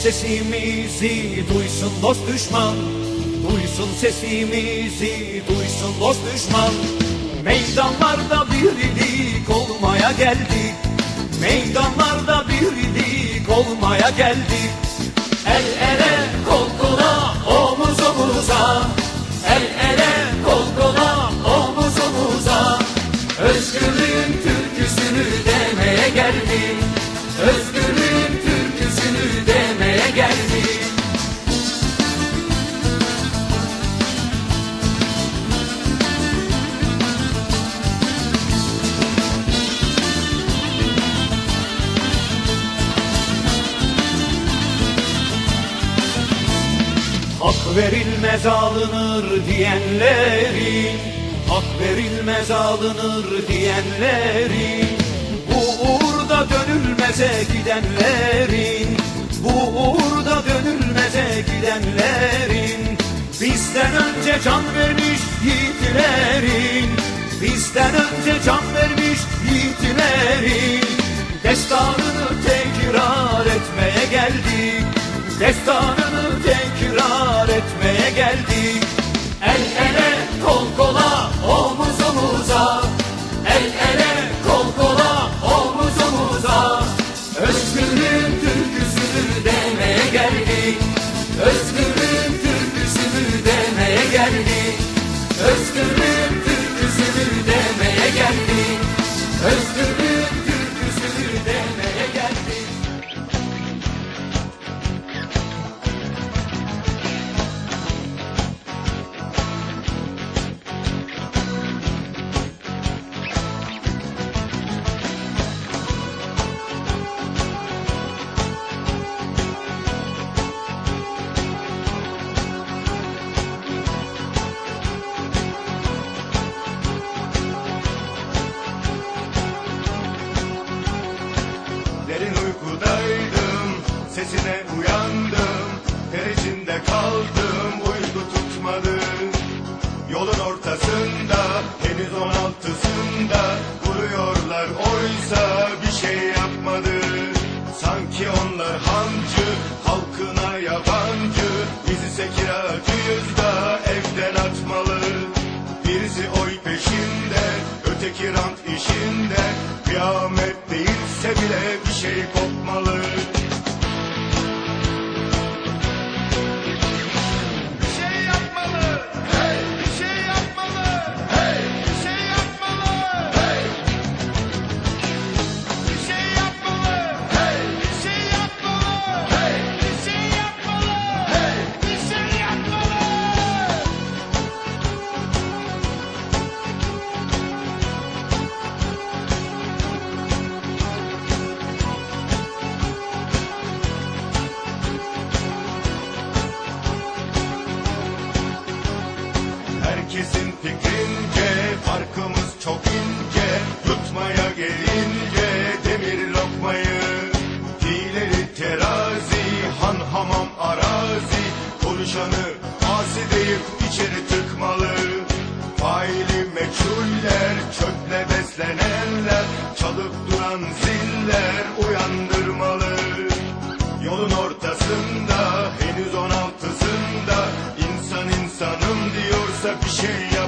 sesimizi duysun dost düşman. Duysun sesimizi duysun dost düşman. Meydanlarda birlik olmaya geldik Meydanlarda birlik olmaya geldik El ele kol kola omuz omuza. El ele kol kola omuz omuza. Özgürlüğün türküsünü demeye geldik Hak verilmez alınır diyenlerin Hak verilmez alınır diyenlerin Bu uğurda dönülmeze gidenlerin Bu uğurda dönülmeze gidenlerin Bizden önce can vermiş yiğitlerin Bizden önce can vermiş yiğitlerin Destanını tekrar etmeye geldik Destanını rant işinde Kıyamet değilse bile bir şey kopmalı Herkesin fikrince farkımız çok ince. Yutmaya gelince demir lokmayı Hileri terazi han hamam arazi. Konuşanı asi deyip içeri tıkmalı. Faili meçhuller çöple beslenenler. Çalıp duran ziller uyandırmalı. Yolun ortasında henüz on altısında insan insanım diyorsa bir şey